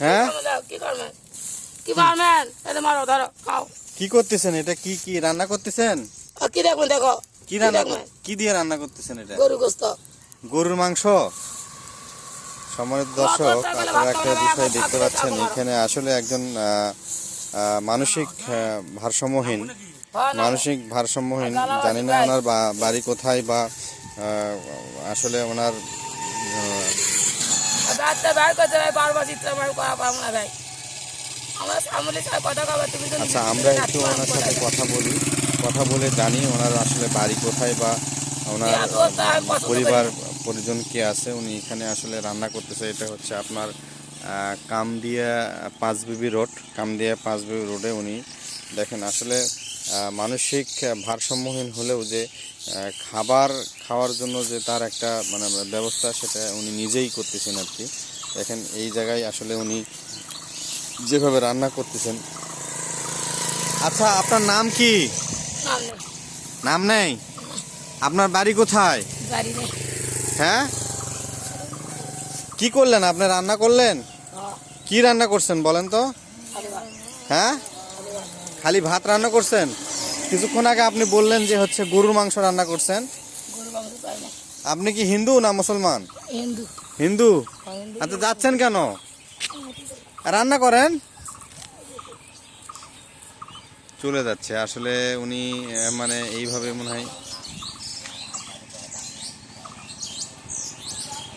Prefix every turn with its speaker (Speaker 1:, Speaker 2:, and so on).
Speaker 1: হ্যাঁ?
Speaker 2: কি করবেন কি পারবেন এটা মারো ধরো খাও।
Speaker 1: কি করতেছেন এটা? কি কি রান্না করতেছেন?
Speaker 2: কি দেখবেন দেখো।
Speaker 1: কি রান্না কি দিয়ে রান্না করতেছেন এটা?
Speaker 2: গরু গোস্ত।
Speaker 1: গরুর মাংস? সম্মানিত দর্শক আপনারা একটা বিষয় দেখতে পাচ্ছেন এখানে আসলে একজন মানসিক ভারসাম্যহীন। মানসিক ভারসাম্যহীন জানি না ওনার বা- বাড়ি কোথায় বা আসলে ওনার আহ,
Speaker 2: রাত্রে করতে ভাই বারবার চিত্র বাইর করা পাবো না ভাই। আমরা সামনে কথা কবে তুমি তো
Speaker 1: আচ্ছা আমরা একটু ওনার সাথে কথা বলি। কথা বলে জানি ওনার আসলে বাড়ি কোথায় বা ওনার। পরিবার পরিজন কে আছে? উনি এখানে আসলে রান্না করতেছে। এটা হচ্ছে আপনার কামদিয়া পাঁচবিবি রোড। কামদিয়া পাঁচবিবি রোডে উনি দেখেন আসলে মানসিক ভারসাম্যহীন হলেও যে খাবার খাওয়ার জন্য যে তার একটা মানে ব্যবস্থা সেটা উনি নিজেই করতেছেন আর কি। দেখেন এই জায়গায় আসলে উনি যেভাবে রান্না করতেছেন। আচ্ছা আপনার নাম কি?
Speaker 2: নাম নেই,
Speaker 1: আপনার বাড়ি কোথায়? হ্যাঁ? কি করলেন? আপনি রান্না করলেন?
Speaker 2: হ্যাঁ,
Speaker 1: কি রান্না করছেন বলেন তো? হ্যাঁ? খালি ভাত। রান্না করছেন? কিছুক্ষণ আগে আপনি বললেন যে হচ্ছে গরুর মাংস রান্না করছেন।
Speaker 2: গরু মাংস পাই না।
Speaker 1: আপনি কি হিন্দু না মুসলমান?
Speaker 2: হিন্দু।
Speaker 1: হিন্দু?
Speaker 2: হ্যাঁ, হিন্দু।
Speaker 1: আচ্ছা যাচ্ছেন কেন? রান্না করেন? চলে যাচ্ছে। আসলে উনি আহ, মানে এইভাবে মনে হয়